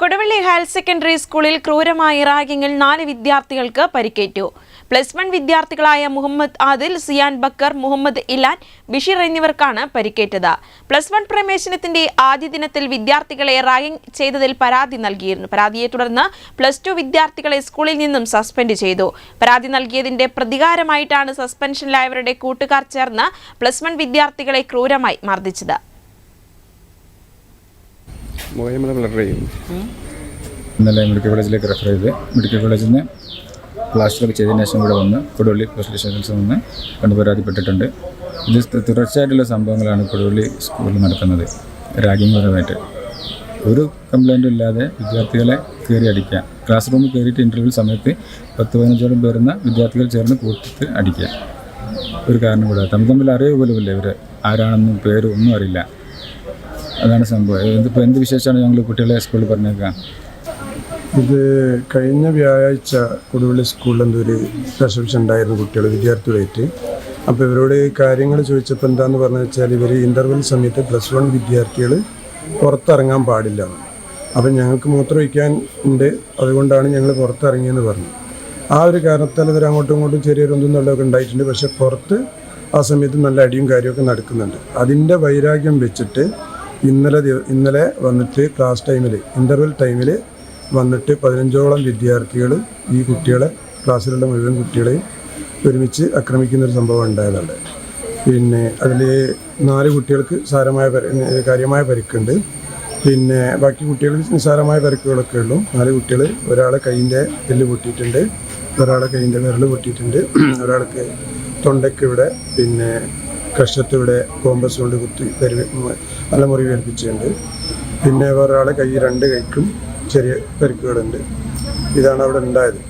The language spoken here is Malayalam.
കൊടുവള്ളി ഹയർ സെക്കൻഡറി സ്കൂളിൽ ക്രൂരമായ റാഗിങ്ങിൽ നാല് വിദ്യാർത്ഥികൾക്ക് പരിക്കേറ്റു. പ്ലസ് വൺ വിദ്യാർത്ഥികളായ മുഹമ്മദ് ആദിൽ സിയാൻ ബക്കർ മുഹമ്മദ് ഇലാൻ ബിഷീർ എന്നിവർക്കാണ് പരിക്കേറ്റത്. പ്ലസ് വൺ പ്രവേശനത്തിന്റെ ആദ്യ ദിനത്തിൽ വിദ്യാർത്ഥികളെ റാഗിംഗ് ചെയ്തതിൽ പരാതി നൽകിയിരുന്നു. പരാതിയെ തുടർന്ന് പ്ലസ് ടു വിദ്യാർത്ഥികളെ സ്കൂളിൽ നിന്നും സസ്പെൻഡ് ചെയ്തു. പരാതി നൽകിയതിന്റെ പ്രതികാരമായിട്ടാണ് സസ്പെൻഷനിലായവരുടെ കൂട്ടുകാർ ചേർന്ന് പ്ലസ് വൺ വിദ്യാർത്ഥികളെ ക്രൂരമായി മർദ്ദിച്ചത്. ഇന്നലെ മെഡിക്കൽ കോളേജിലേക്ക് റെഫർ ചെയ്ത് മെഡിക്കൽ കോളേജിൽ നിന്ന് പ്ലാസ്റ്റർ ചെയ്തതിന് ശേഷം ഇവിടെ വന്ന് കൊടുവള്ളി പോസ്റ്റ് സ്റ്റേഷൻസ് വന്ന് കണ്ടു പരാതിപ്പെട്ടിട്ടുണ്ട് ഇത് തുടർച്ചയായിട്ടുള്ള സംഭവങ്ങളാണ് കൊടുവള്ളി സ്കൂളിൽ നടക്കുന്നത്. റാഗിംഗ് പരമായിട്ട് ഒരു കംപ്ലൈന്റും ഇല്ലാതെ വിദ്യാർത്ഥികളെ കയറി അടിക്കുക. ക്ലാസ് റൂമിൽ കയറിയിട്ട് ഇന്റർവ്യൂ സമയത്ത് പത്ത് പതിനഞ്ചോളം പേരുന്ന വിദ്യാർത്ഥികൾ ചേർന്ന് കൂട്ടിട്ട് അടിക്കുക. ഒരു കാരണം കൂടാതെ. തമ്മിൽ തമ്മിൽ അറിയുക പോലുമില്ല ഇവർ ആരാണെന്നും പേരും ഒന്നും അറിയില്ല. അതാണ് സംഭവം. ഇതിപ്പോൾ എന്ത് വിശേഷമാണ് ഞങ്ങൾ കുട്ടികളെ സ്കൂളിൽ പറഞ്ഞേക്കാം? ഇത് കഴിഞ്ഞ വ്യാഴാഴ്ച കൊടുവള്ളി സ്കൂളിൽ എന്തൊരു റിസപ്ഷൻ ഉണ്ടായിരുന്നു കുട്ടികൾ വിദ്യാർത്ഥികളായിട്ട്. അപ്പോൾ ഇവരോട് കാര്യങ്ങൾ ചോദിച്ചപ്പോൾ എന്താണെന്ന് പറഞ്ഞു വെച്ചാൽ ഇവർ ഇന്റർവെൽ സമയത്ത് പ്ലസ് വൺ വിദ്യാർത്ഥികൾ പുറത്തിറങ്ങാൻ പാടില്ല. അപ്പം ഞങ്ങൾക്ക് മൂത്രമൊഴിക്കാൻ ഉണ്ട്. അതുകൊണ്ടാണ് ഞങ്ങൾ പുറത്തിറങ്ങിയെന്ന് പറഞ്ഞു. ആ ഒരു കാരണത്താൽ ഇവർ അങ്ങോട്ടും ഇങ്ങോട്ടും ചെറിയൊരു ഒന്നും നല്ലതൊക്കെ ഉണ്ടായിട്ടുണ്ട്. പക്ഷേ പുറത്ത് ആ സമയത്ത് നല്ല അടിയും കാര്യമൊക്കെ നടക്കുന്നുണ്ട്. അതിന്റെ വൈരാഗ്യം വെച്ചിട്ട് ഇന്നലെ ഇന്നലെ വന്നിട്ട് ക്ലാസ് ടൈമിൽ ഇന്റർവെൽ ടൈമിൽ വന്നിട്ട് പതിനഞ്ചോളം വിദ്യാർത്ഥികൾ ഈ കുട്ടികളെ ക്ലാസ്സിലുള്ള മുഴുവൻ കുട്ടികളെയും ഒരുമിച്ച് ആക്രമിക്കുന്ന ഒരു സംഭവം ഉണ്ടായതുണ്ട് പിന്നെ അതിൽ നാല് കുട്ടികൾക്ക് സാരമായ കാര്യമായ പരിക്കുണ്ട്. പിന്നെ ബാക്കി കുട്ടികൾക്ക് നിസ്സാരമായ പരിക്കുകളൊക്കെ ഉള്ളൂ. നാല് കുട്ടികൾ ഒരാളെ കൈയിന്റെ എല്ല് പൊട്ടിയിട്ടുണ്ട് ഒരാളെ കൈയിന്റെ വിരൽ പൊട്ടിയിട്ടുണ്ട് ഒരാൾക്ക് തൊണ്ടയ്ക്ക് ഇവിടെ പിന്നെ കഷത്ത് ഇവിടെ കോമ്പസ് കൊണ്ട് കുത്തി പരി നല്ല മുറിവ് ഏൽപ്പിച്ചിട്ടുണ്ട്. പിന്നെ ഒരാളെ കൈ രണ്ട് കൈക്കും ചെറിയ പരിക്കുകളുണ്ട്. ഇതാണ് അവിടെ ഉണ്ടായത്.